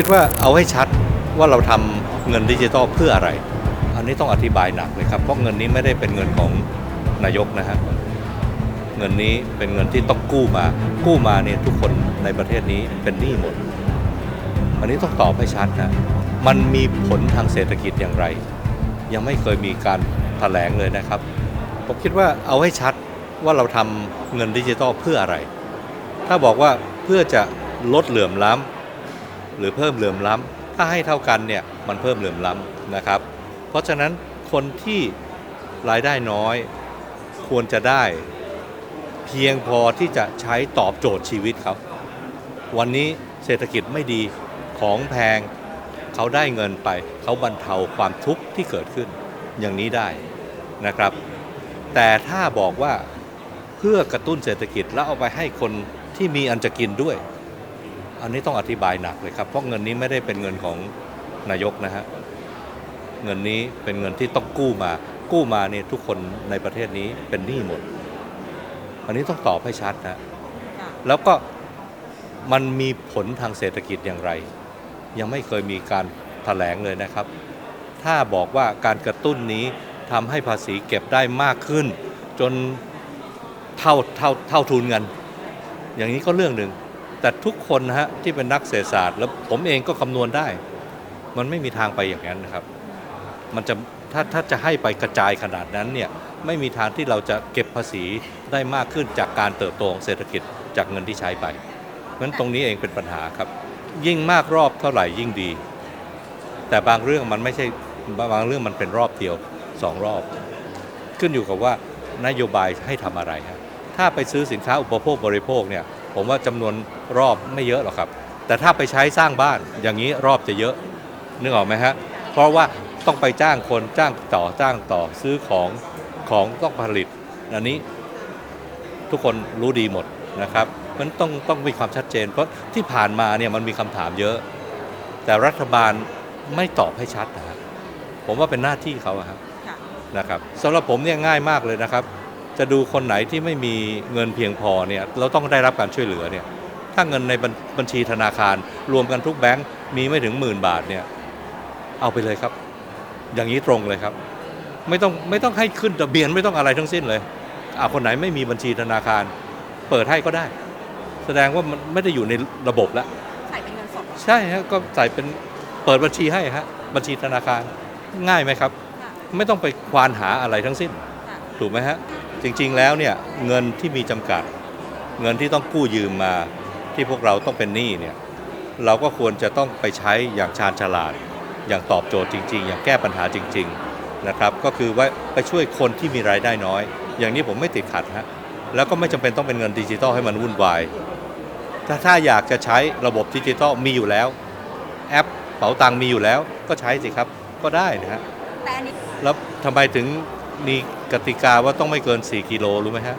คิดว่าเอาให้ชัดว่าเราทำเงินดิจิตอลเพื่ออะไร อันนี้ต้องอธิบายหนักเลยครับ เพราะเงินนี้ไม่ได้เป็นเงินของนายกนะฮะเงินนี้เป็นเงินที่ต้องกู้มา กู้มาเนี่ยทุกคนในประเทศนี้เป็นหนี้หมด อันนี้ต้องตอบให้ชัดนะมันมีผลทางเศรษฐกิจอย่างไร ยังไม่เคยมีการแถลงเลยนะครับ ผมคิดว่าเอาให้ชัดว่าเราทำเงินดิจิตอลเพื่ออะไร ถ้าบอกว่าเพื่อจะลดเหลื่อมล้ำ หรือเพิ่มเหลื่อมล้ำถ้าให้เท่ากันเนี่ยมันเพิ่มเหลื่อมล้ำนะครับ เพราะฉะนั้นคนที่รายได้น้อยควรจะได้ เพียงพอที่จะใช้ตอบโจทย์ชีวิตเขาวันนี้เศรษฐกิจไม่ดีของแพงเขาได้เงินไปเขาบรรเทาความทุกข์ที่เกิดขึ้นอย่างนี้ได้นะครับ แต่ถ้าบอกว่าเพื่อกระตุ้นเศรษฐกิจแล้วเอาไปให้คนที่มีอันจะกินด้วย อันนี้ต้องอธิบายหนักเลยครับ เพราะเงินนี้ไม่ได้เป็นเงินของนายกนะฮะ เงินนี้เป็นเงินที่ต้องกู้มา กู้มาเนี่ยทุกคนในประเทศนี้เป็นหนี้หมด อันนี้ต้องตอบให้ชัดนะ แล้วก็มันมีผลทางเศรษฐกิจอย่างไร ยังไม่เคยมีการแถลงเลยนะครับ ถ้าบอกว่าการกระตุ้นนี้ทำให้ภาษีเก็บได้มากขึ้น จนเท่าเท่าเท่าทุนกัน อย่างนี้ก็เรื่องหนึ่ง แต่ทุกคนนะฮะที่เป็นนักเศรษฐศาสตร์ แล้วผมเองก็คำนวณได้ มันไม่มีทางไปอย่างนั้นนะครับ มันจะถ้าถ้าจะให้ไปกระจายขนาดนั้นเนี่ยไม่มีทางที่เราจะเก็บภาษีได้มากขึ้นจากการเติบโตของเศรษฐกิจจากเงินที่ใช้ไปเพราะฉะนั้นตรงนี้เองเป็นปัญหาครับ ยิ่งมากรอบเท่าไหร่ยิ่งดี แต่บางเรื่องมันไม่ใช่บางเรื่องมันเป็นรอบเดียวสองรอบ ขึ้นอยู่กับว่านโยบายให้ทำอะไรครับถ้าไปซื้อสินค้าอุปโภคบริโภคเนี่ย ผมว่าจำนวนรอบไม่เยอะหรอกครับ แต่ถ้าไปใช้สร้างบ้านอย่างนี้รอบจะเยอะนึกออกไหมฮะเพราะว่าต้องไปจ้างคนจ้างต่อจ้างต่อซื้อของของต้องผลิต อันนี้ทุกคนรู้ดีหมดนะครับ มันต้องต้องมีความชัดเจน เพราะที่ผ่านมาเนี่ยมันมีคำถามเยอะ แต่รัฐบาลไม่ตอบให้ชัดนะฮะผมว่าเป็นหน้าที่เขาอะครับค่ะนะครับสำหรับผมเนี่ยง่ายมากเลยนะครับ จะดูคนไหนที่ไม่มีเงินเพียงพอเนี่ยเราต้องได้รับการช่วยเหลือเนี่ยถ้าเงินในบัญบัญชีธนาคาร รวมกันทุกแบงก์มีไม่ถึงหมื่นบาทเนี่ยเอาไปเลยครับ อย่างนี้ตรงเลยครับ ไม่ต้องไม่ต้องให้ขึ้นทะเบียนไม่ต้องอะไรทั้งสิ้นเลยอ่าคนไหนไม่มีบัญชีธนาคาร เปิดให้ก็ได้ แสดงว่ามันไม่ได้อยู่ในระบบแล้วใส่เป็นเงินสดใช่ฮะก็ใส่เป็นเปิดบัญชีให้ฮะบัญชีธนาคารง่ายไหมครับค่ะไม่ต้องไปควานหาอะไรทั้งสิ้นค่ะถูกไหมฮะ จริงๆแล้วเนี่ยเงินที่มีจำกัด เงินที่ต้องกู้ยืมมาที่พวกเราต้องเป็นหนี้เนี่ยเราก็ควรจะต้องไปใช้อย่างชาญฉลาด อย่างตอบโจทย์จริง ๆ อย่างแก้ปัญหาจริง ๆนะครับ ก็คือว่าไปช่วยคนที่มีรายได้น้อย อย่างนี้ผมไม่ติดขัดฮะแล้วก็ไม่จำเป็นต้องเป็นเงินดิจิตอลให้มันวุ่นวายถ้าถ้าอยากจะใช้ระบบดิจิตอลมีอยู่แล้ว แอปเป๋าตังค์มีอยู่แล้ว ก็ใช้สิครับก็ได้นะฮะแต่อันนี้แล้วทำไมถึงมี กติกาว่าต้องไม่เกิน 4 กิโลรู้ไหมฮะ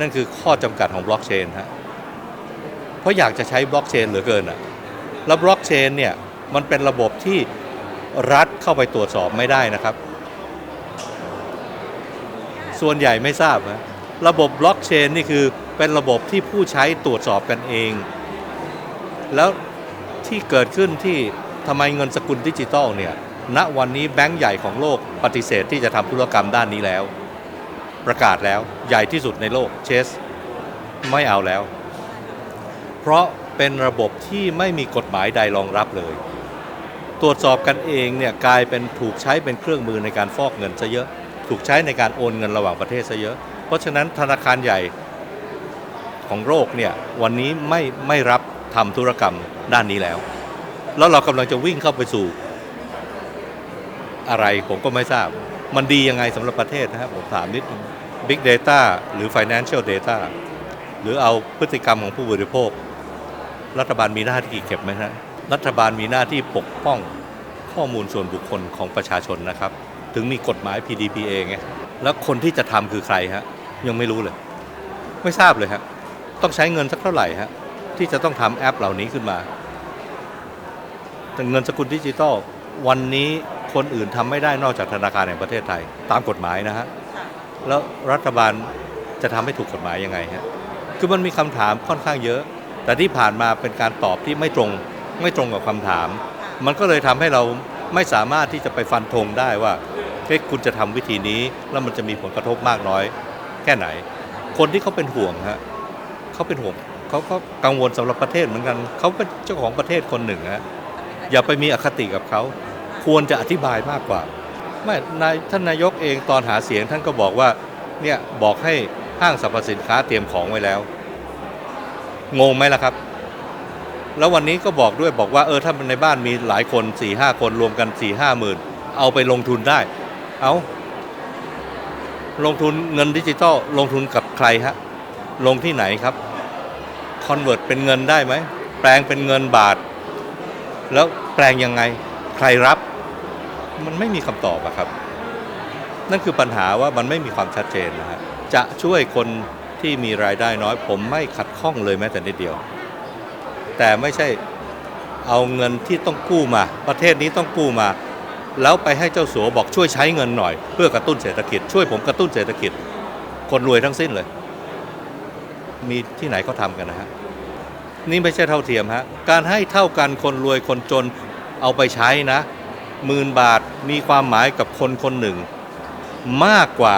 นั่นคือข้อจำกัดของบล็อกเชนฮะ เพราะอยากจะใช้บล็อกเชนเหลือเกินอะแล้วบล็อกเชนเนี่ยมันเป็นระบบที่รัฐเข้าไปตรวจสอบไม่ได้นะครับ ส่วนใหญ่ไม่ทราบนะระบบบล็อกเชนนี่คือเป็นระบบที่ผู้ใช้ตรวจสอบกันเอง แล้วที่เกิดขึ้นที่ทำไมเงินสกุลดิจิตอลเนี่ย ณวันนี้แบงก์ใหญ่ของโลกปฏิเสธที่จะทำธุรกรรมด้านนี้แล้ว ประกาศแล้วใหญ่ที่สุดในโลกเชสไม่เอาแล้ว เพราะเป็นระบบที่ไม่มีกฎหมายใดรองรับเลย ตรวจสอบกันเองเนี่ยกลายเป็นถูกใช้เป็นเครื่องมือในการฟอกเงินซะเยอะ ถูกใช้ในการโอนเงินระหว่างประเทศซะเยอะ เพราะฉะนั้นธนาคารใหญ่ของโลกเนี่ยวันนี้ไม่ไม่รับทำธุรกรรมด้านนี้แล้ว แล้วเรากำลังจะวิ่งเข้าไปสู่ อะไรผมก็ไม่ทราบ มันดียังไงสำหรับประเทศนะครับผมถามนิดนึง Big Data หรือ Financial Data หรือเอาพฤติกรรมของผู้บริโภค รัฐบาลมีหน้าที่เก็บไหมฮะรัฐบาลมีหน้าที่ปกป้องข้อมูลส่วนบุคคลของประชาชนนะครับ ถึงมีกฎหมาย PDPA ไงแล้วคนที่จะทำคือใครฮะยังไม่รู้เลย ไม่ทราบเลยฮะต้องใช้เงินสักเท่าไหร่ฮะที่จะต้องทำแอปเหล่านี้ขึ้นมาแต่เงินสกุลดิจิตอลวันนี้ คนอื่นทำไม่ได้นอกจากธนาคารแห่งประเทศไทย ตามกฎหมายนะฮะค่ะแล้วรัฐบาลจะทำให้ถูกกฎหมายยังไงฮะคือมันมีคำถามค่อนข้างเยอะ แต่ที่ผ่านมาเป็นการตอบที่ไม่ตรงไม่ตรงกับคำถาม มันก็เลยทำให้เราไม่สามารถที่จะไปฟันธงได้ว่าเฮ้ยคุณจะทำวิธีนี้ แล้วมันจะมีผลกระทบมากน้อย แค่ไหน คนที่เขาเป็นห่วงฮะเขาเป็นห่วงเขาก็กังวลสำหรับประเทศเหมือนกัน เขาเป็นเจ้าของประเทศคนหนึ่งฮะอย่าไปมีอคติกับเขา ควรจะอธิบายมากกว่าไม่นายท่านนายกเองตอนหาเสียงท่านก็บอกว่าเนี่ยบอกให้ห้างสรรพสินค้าเตรียมของไว้แล้ว งงไหมล่ะครับ แล้ววันนี้ก็บอกด้วยบอกว่าเออถ้าในบ้านมีหลายคน4ี่ห้าคนรวมกัน4ี่ห้าหมื่นเอาไปลงทุนได้ เอาลงทุนเงินดิจิตอลลงทุนกับใครฮะ ลงที่ไหนครับคอนเวิร์ตเป็นเงินได้ไหม แปลงเป็นเงินบาท แล้วแปลงยังไง ใครรับ มันไม่มีคำตอบอะครับ นั่นคือปัญหาว่ามันไม่มีความชัดเจนนะฮะจะช่วยคนที่มีรายได้น้อย ผมไม่ขัดข้องเลยแม้แต่นิดเดียว แต่ไม่ใช่เอาเงินที่ต้องกู้มา ประเทศนี้ต้องกู้มา แล้วไปให้เจ้าสัวบอกช่วยใช้เงินหน่อย เพื่อกระตุ้นเศรษฐกิจ ช่วยผมกระตุ้นเศรษฐกิจ คนรวยทั้งสิ้นเลย มีที่ไหนเขาทำกันนะฮะนี่ไม่ใช่เท่าเทียมฮะการให้เท่ากันคนรวยคนจนเอาไปใช้นะ หมื่นบาทมีความหมายกับคนคนหนึ่ง มากกว่า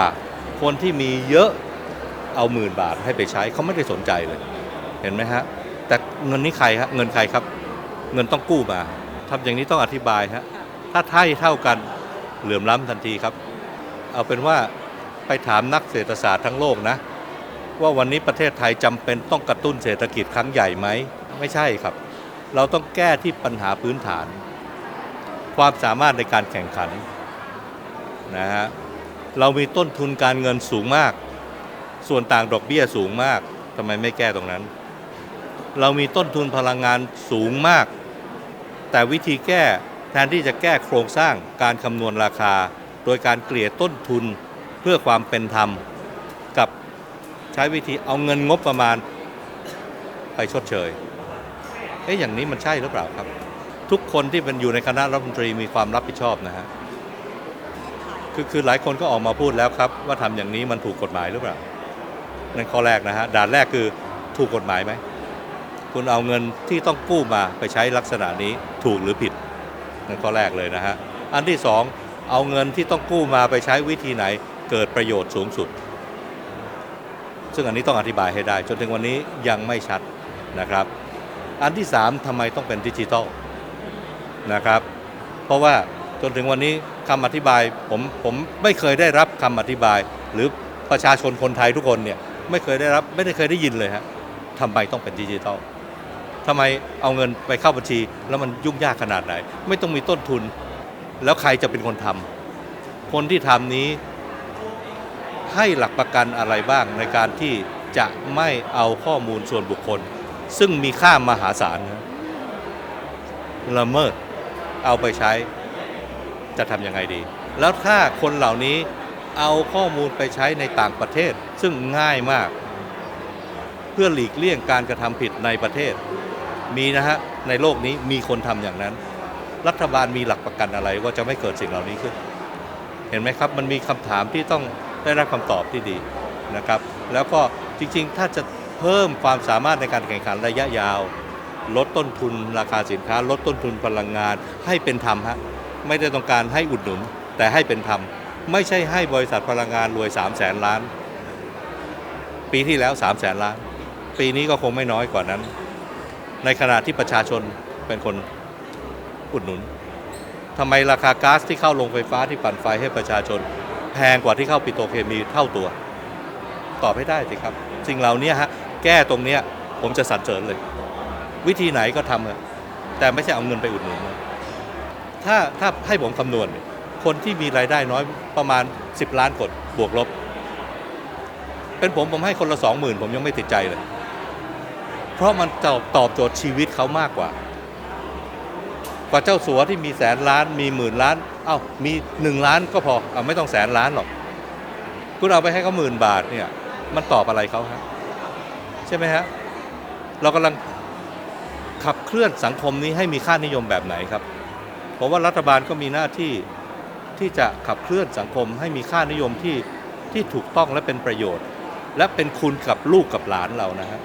คนที่มีเยอะเอาหมื่นบาทให้ไปใช้เขาไม่ได้สนใจเลย เห็นไหมฮะ แต่เงินนี้ใครฮะเงินใครครับ เงินต้องกู้มาทำอย่างนี้ต้องอธิบายฮะถ้าไท่เท่ากันเหลื่อมล้ำทันทีครับ เอาเป็นว่าไปถามนักเศรษฐศาสตร์ทั้งโลกนะ ว่าวันนี้ประเทศไทยจำเป็นต้องกระตุ้นเศรษฐกิจครั้งใหญ่ไหม ไม่ใช่ครับ เราต้องแก้ที่ปัญหาพื้นฐาน ความสามารถในการแข่งขันนะฮะเรามีต้นทุนการเงินสูงมาก ส่วนต่างดอกเบี้ยสูงมากทำไมไม่แก้ตรงนั้น เรามีต้นทุนพลังงานสูงมาก แต่วิธีแก้แทนที่จะแก้โครงสร้างการคำนวณราคา โดยการเกลี่ยต้นทุนเพื่อความเป็นธรรม กับใช้วิธีเอาเงินงบประมาณไปชดเชยเอ๊ะอย่างนี้มันใช่หรือเปล่าครับ ทุกคนที่เป็นอยู่ในคณะรัฐมนตรีมีความรับผิดชอบนะฮะคือคือหลายคนก็ออกมาพูดแล้วครับ ว่าทำอย่างนี้มันถูกกฎหมายหรือเปล่านั่นข้อแรกนะฮะด่านแรกคือถูกกฎหมายไหมคุณเอาเงินที่ต้องกู้มาไปใช้ลักษณะนี้ถูกหรือผิดนั่นข้อแรกเลยนะฮะอันที่สองเอาเงินที่ต้องกู้มาไปใช้วิธีไหนเกิดประโยชน์สูงสุด ซึ่งอันนี้ต้องอธิบายให้ได้ จนถึงวันนี้ยังไม่ชัดนะครับ อันที่สามทำไมต้องเป็นดิจิทัล นะครับ เพราะว่าจนถึงวันนี้คำอธิบายผมผมไม่เคยได้รับคำอธิบาย หรือประชาชนคนไทยทุกคนเนี่ยไม่เคยได้รับไม่ได้เคยได้ยินเลยฮะทำไมต้องเป็นดิจิทัลทำไมเอาเงินไปเข้าบัญชี แล้วมันยุ่งยากขนาดไหน ไม่ต้องมีต้นทุน แล้วใครจะเป็นคนทำคนที่ทำนี้ให้หลักประกันอะไรบ้างในการที่จะไม่เอาข้อมูลส่วนบุคคล ซึ่งมีค่ามหาศาลนะละเมิด เอาไปใช้จะทำยังไงดี แล้วถ้าคนเหล่านี้เอาข้อมูลไปใช้ในต่างประเทศ ซึ่งง่ายมาก เพื่อหลีกเลี่ยงการกระทำผิดในประเทศ มีนะฮะในโลกนี้มีคนทำอย่างนั้น รัฐบาลมีหลักประกันอะไรว่าจะไม่เกิดสิ่งเหล่านี้ขึ้น เห็นไหมครับ มันมีคำถามที่ต้องได้รับคำตอบที่ดีนะครับ แล้วก็จริงๆ ถ้าจะเพิ่มความสามารถในการแข่งขันระยะยาว ลดต้นทุนราคาสินค้า ลดต้นทุนพลังงาน ให้เป็นธรรมฮะไม่ได้ต้องการให้อุดหนุน แต่ให้เป็นธรรม ไม่ใช่ให้บริษัทพลังงานรวย3 0 0แสนล้าน ปีที่แล้ว3 0 0แสนล้าน ปีนี้ก็คงไม่น้อยกว่านั้น ในขณะที่ประชาชนเป็นคนอุดหนุนทำไมราคาก๊าซที่เข้าโรงไฟฟ้าที่ปั่นไฟให้ประชาชน แพงกว่าที่เข้าปิโตรเคมีเท่าตัว ตอบให้ได้สิครับ สิ่งเหล่านี้ฮะแก้ตรงเนี้ยผมจะสรรเสริญเลย วิธีไหนก็ทำเถอะแต่ไม่ใช่เอาเงินไปอุดหนุนนะถ้าถ้าให้ผมคำนวณ คนที่มีรายได้น้อยประมาณ 10 ล้านคนบวกลบ เป็นผมผมให้คนละสองหมื่นผมยังไม่ติดใจเลย เพราะมันตอบตอบโจทย์ชีวิตเขามากกว่า กว่าเจ้าสัวที่มีแสนล้านมีหมื่นล้าน เอ้ามีหนึ่งล้านก็พอเอาไม่ต้องแสนล้านหรอก คุณเอาไปให้เขาหมื่นบาทเนี่ย มันตอบอะไรเขาฮะใช่ไหมฮะเรากำลัง ขับเคลื่อนสังคมนี้ให้มีค่านิยมแบบไหนครับ เพราะว่ารัฐบาลก็มีหน้าที่ที่จะขับเคลื่อนสังคมให้มีค่านิยมที่ที่ถูกต้องและเป็นประโยชน์ และเป็นคุณกับลูกกับหลานเรานะฮะ